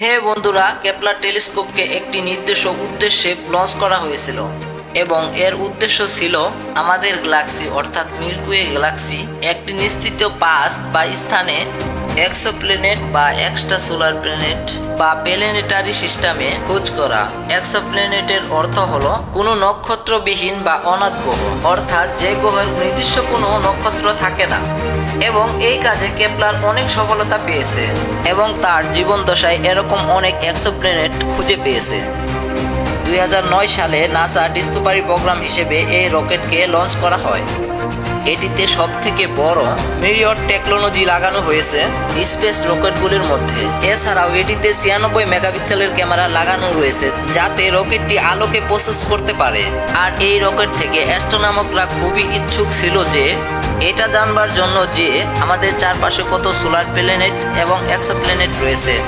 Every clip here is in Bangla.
হে বন্ধুরা, কেপলার টেলিস্কোপকে একটি নির্দিষ্ট উদ্দেশ্যে লঞ্চ করা হয়েছিল এবং এর উদ্দেশ্য ছিল আমাদের গ্যালাক্সি অর্থাৎ মিল্কুয়ে গ্যালাক্সি একটি নিশ্চিত পাস বা স্থানে এক্সোপ্লেনেট বা এক্সট্রা সোলার প্ল্যানেট বা প্ল্যানেটারি সিস্টেমে খোঁজ করা। এক্সোপ্লেনেটের অর্থ হলো কোনো নক্ষত্রবিহীন বা অনাথ গ্রহ। অর্থাৎ যে গ্রহের নির্দিষ্ট কোনো নক্ষত্র থাকে না। এবং এই কাজে কেপলার অনেক সফলতা পেয়েছে। এবং তার জীবন দশায় এরকম অনেক এক্সোপ্লেনেট খুঁজে পেয়েছে। দুই হাজার নয় সালে নাসা ডিসকভারি প্রোগ্রাম হিসেবে এই রকেটকে লঞ্চ করা হয়। এটিতে সব থেকে বড় মিরিয়র টেকনোলজি লাগানো হয়েছে স্পেস রকেটগুলির মধ্যে। এছাড়াও এটিতে ছিয়ানব্বই মেগাপিক্সেলের ক্যামেরা লাগানো রয়েছে, যাতে রকেটটি আলোকে প্রসেস করতে পারে। আর এই রকেট থেকে অ্যাস্ট্রোনামকরা খুবই ইচ্ছুক ছিল যে এটা জানবার জন্য যে আমাদের চারপাশে কত সোলার প্ল্যানেট এবং এক্সোপ্ল্যানেট রয়েছে।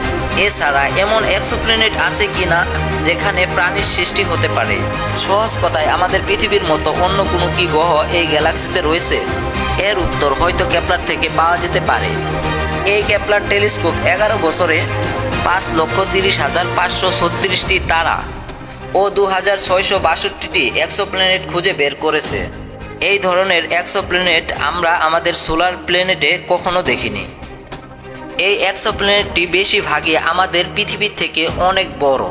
এছাড়া এমন এক্সোপ্ল্যানেট আছে কি না যেখানে প্রাণীর সৃষ্টি হতে পারে? সহজ কথায় আমাদের পৃথিবীর মতো অন্য কোনো কি গ্রহ এই গ্যালাক্সিতে রয়েছে? এর উত্তর হয়তো ক্যাপলার থেকে পাওয়া যেতে পারে। এই ক্যাপলার টেলিস্কোপ এগারো বছরে পাঁচ লক্ষ তিরিশ হাজার পাঁচশো ছত্রিশটি তারা ও দু হাজার ছয়শো বাষট্টিটি এক্সোপ্ল্যানেট খুঁজে বের করেছে। এই ধরনের এক্সোপ্ল্যানেট আমরা আমাদের সোলার প্ল্যানেটে কখনো দেখিনি। এই এক্সোপ্ল্যানেটটি বেশিরভাগই আমাদের পৃথিবীর থেকে অনেক বড়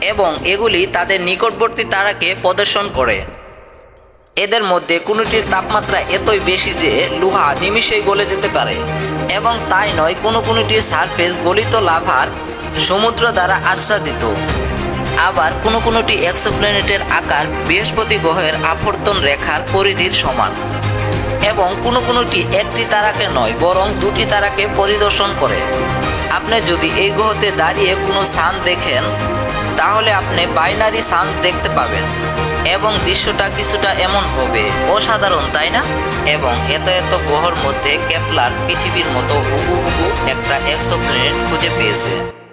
এবং এগুলি তাদের নিকটবর্তী তারাকে প্রদর্শন করে। এদের মধ্যে কোনোটির তাপমাত্রা এতই বেশি যে লোহা নিমিষেই গলে যেতে পারে এবং তাই নয়, কোনো কোনোটির সারফেস গলিত লাভার সমুদ্র দ্বারা আচ্ছাদিত। আবার কোনো কোনোটি এক্সোপ্ল্যানেটের আকার বৃহস্পতি গ্রহের আবর্তন রেখার পরিধির সমান। এবং কোনো কোনোটি একটি তারাকে নয়, বরং দুটি তারাকে পরিদর্শন করে। আপনি যদি এই গ্রহতে দাঁড়িয়ে কোনো সান দেখেন, তাহলে আপনি বাইনারি সান্স দেখতে পাবেন। এবং দৃশ্যটা কিছুটা এমন হবে। অসাধারণ, তাই না? এবং এত এত গ্রহর মধ্যে কেপলার পৃথিবীর মতো হুবু হুবু একটা এক্সোপ্ল্যানেট খুঁজে পেয়েছে।